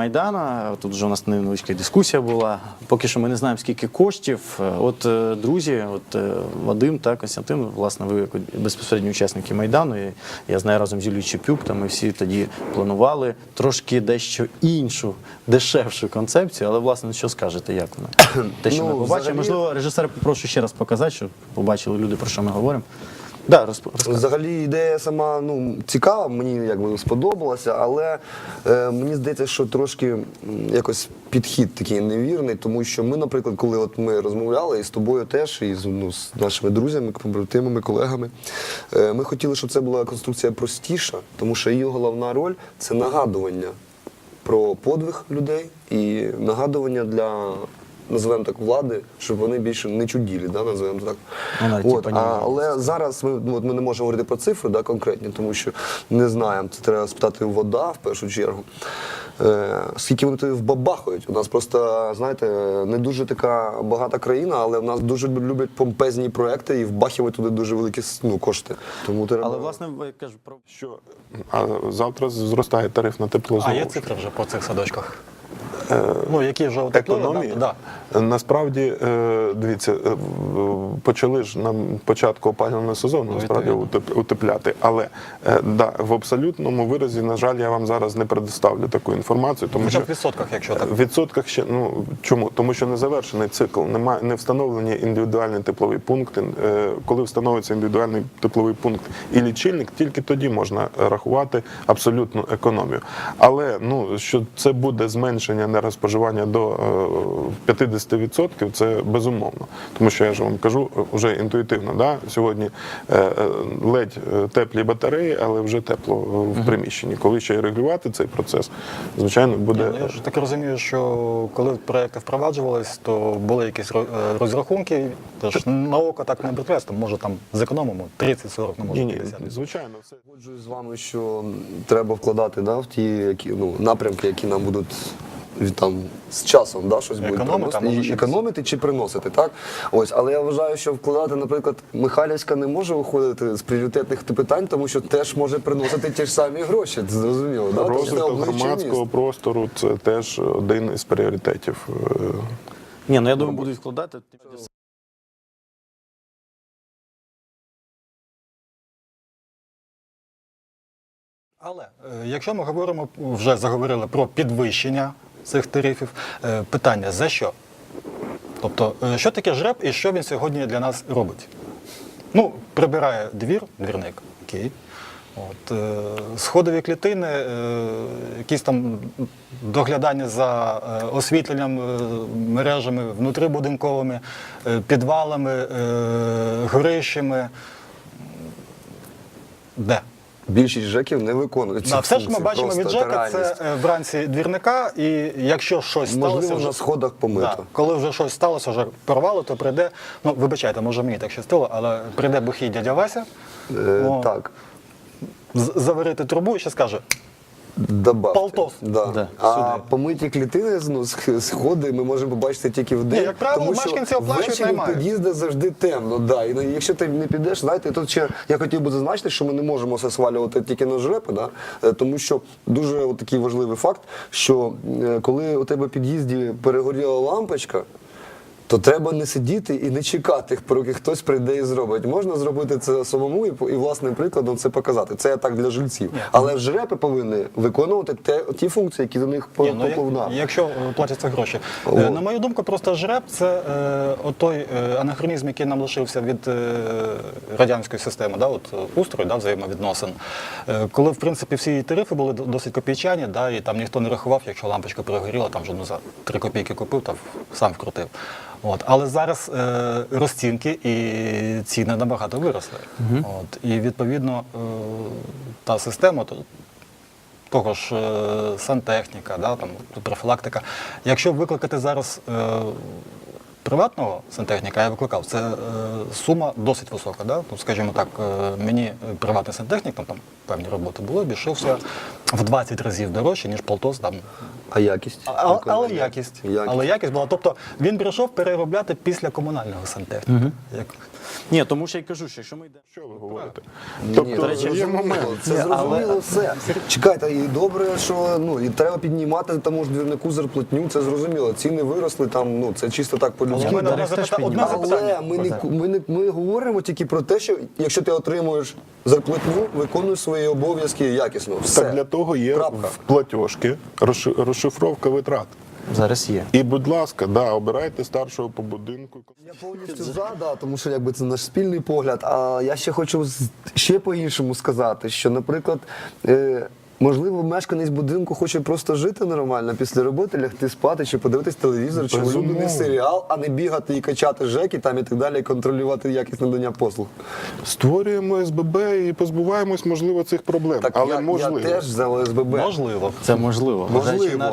Майдана. Тут вже у нас невеличка дискусія була. Поки що ми не знаємо, скільки коштів. От е, друзі, от е, Вадим та Костянтин, власне, ви як безпосередні учасники Майдану. І я знаю разом з Юлією Чепюк, та ми всі тоді планували трошки дещо іншу, дешевшу концепцію. Але власне, що скажете, як вона? Те, що Ну, ми побачили, взагалі- можливо, режисер попрошу ще раз показати, щоб побачили люди, про що ми говоримо. Да, розп... Взагалі ідея сама ну, цікава, мені якби сподобалася, але е, мені здається, що трошки якось підхід такий невірний, тому що ми, наприклад, коли от ми розмовляли і з тобою теж, і з, ну, з нашими друзями, побратимами, колегами, е, ми хотіли, щоб це була конструкція простіша, тому що її головна роль це нагадування про подвиг людей і нагадування для. Називаємо так влади, щоб вони більше не чуділі, да, називаємо так. Ну, навіть От, типа а, але зараз ми, ну, от ми не можемо говорити про цифри да, конкретні, тому що не знаємо. Це треба спитати вода в першу чергу. Е, скільки вони туди вбабахують? У нас просто, знаєте, не дуже така багата країна, але в нас дуже люблять помпезні проекти і вбахивають туди дуже великі ну, кошти. Тому треба... Але власне я кажу про Що а завтра зростає тариф на тепло А є ж. цифри вже по цих садочках? Ну, які вже економії. Да, Насправді, е, дивіться, е, почали ж на початку опалювального сезону насправді утепляти. Але е, да, в абсолютному виразі, на жаль, я вам зараз не предоставлю таку інформацію, тому Хоча що в відсотках, якщо так. в відсотках ще ну чому? Тому що не завершений цикл, немає не встановлені індивідуальні теплові пункти. Е, Коли встановиться індивідуальний тепловий пункт і лічильник, тільки тоді можна рахувати абсолютну економію. Але ну що це буде зменшення нерозпоживання до е, 50%, це безумовно. Тому що я ж вам кажу вже інтуїтивно. Да? Сьогодні е, е, ледь е, теплі батареї, але вже тепло е, в приміщенні. Коли ще й регулювати цей процес, звичайно, буде. Ну, я ж так розумію, що коли проекти впроваджувались, то були якісь е, розрахунки. Тож на око так не прикреслено, може там зекономимо 30-40, ну може Ні, ні, 50. звичайно, все. Погоджуюсь з вами, що треба вкладати да, в ті які, ну, напрямки, які нам будуть там, з часом да, щось Економити, приносити. І економити чи приносити. Так? Ось, але я вважаю, що вкладати, наприклад, Михайлівська не може виходити з пріоритетних питань, тому що теж може приносити ті ж самі гроші. Зрозуміло. Да? Розвиток громадського міста. простору це теж один із пріоритетів. Е, ні, ну я думаю, будуть вкладати. Але е, якщо ми говоримо, вже заговорили про підвищення цих тарифів, е, питання за що? Тобто, е, що таке жреб і що він сьогодні для нас робить? Ну, прибирає двір, двірник, окей. От, е, сходові клітини, е, якісь там доглядання за е, освітленням, е, мережами внутрибудинковими, е, підвалами, е, горищами. Де? Більшість ЖЕКів не виконують. Да, все, що ми бачимо від ЖЕКа, це е, вранці двірника, і якщо щось сталося, Можливо, вже, на сходах помито. Да, коли вже щось сталося, вже порвало, то прийде. Ну, вибачайте, може мені так щастило, але прийде бухий дядя Вася, Е, О. так. заварити трубу і ще скаже: Добавте. Полтос. Да. Да, а помиті клітини ну, сходи ми можемо побачити тільки в день. як правило, тому що мешканці оплачують ввечері наймають. в завжди темно. Да. І ну, якщо ти не підеш, знаєте, тут ще я хотів би зазначити, що ми не можемо все свалювати тільки на жрепи, да? Е, тому що дуже от такий важливий факт, що е, коли у тебе в під'їзді перегоріла лампочка. То треба не сидіти і не чекати, поки хтось прийде і зробить. Можна зробити це самому і, і власним прикладом це показати. Це я так для жильців. Але жрепи повинні виконувати те, ті функції, які до них Ні, ну, поповна. якщо е, платяться гроші. О. Е, На мою думку, просто жреб це е, отой е, анахронізм, який нам лишився від е, радянської системи, да, от, е, устрою да, взаємовідносин. Е, коли, в принципі, всі тарифи були досить копійчані, да, і там ніхто не рахував, якщо лампочка перегоріла, там вже ну, за 3 копійки купив та сам вкрутив. От. Але зараз е, розцінки і ціни набагато виросли. От. І відповідно е, та система, то, того ж е, сантехніка, да, там, профілактика. Якщо викликати зараз е, приватного сантехніка, я викликав, це е, сума досить висока. Да? Ну, скажімо так, е, мені приватний сантехнік, там, там певні роботи були, обійшовся в 20 разів дорожче, ніж полтос там. А якість? А- а- але якість. Якість. Але якість була. Тобто він прийшов переробляти після комунального сантехніка. Як... Ні, тому що я й кажу, що якщо ми йдемо. Що ви говорите? Ні, Тобто це зрозуміло. Це Ні, зрозуміло але- все. Чекайте, і добре, що ну і треба піднімати тому ж двірнику зарплатню, це зрозуміло. Ціни виросли там, ну це чисто так Але по-людськи. піднімали. запитання. Але ми не, ми, не, ми говоримо тільки про те, що якщо ти отримуєш зарплатню, виконуй свої обов'язки якісно. Все. Так для того є Крапка. в платіжки розшифровка витрат. Зараз є. І, будь ласка, да, обирайте старшого по будинку. Я повністю за, да, тому що якби це наш спільний погляд. А я ще хочу ще по-іншому сказати, що, наприклад, е, можливо, мешканець будинку хоче просто жити нормально після роботи, лягти спати, чи подивитись телевізор, чи Безумовно. улюблений серіал, а не бігати і качати жеки там і так далі, і контролювати якість надання послуг. Створюємо СББ і позбуваємось, можливо, цих проблем. Так Але я, можливо. я теж за ОСББ. Можливо. Це можливо. Можливо. на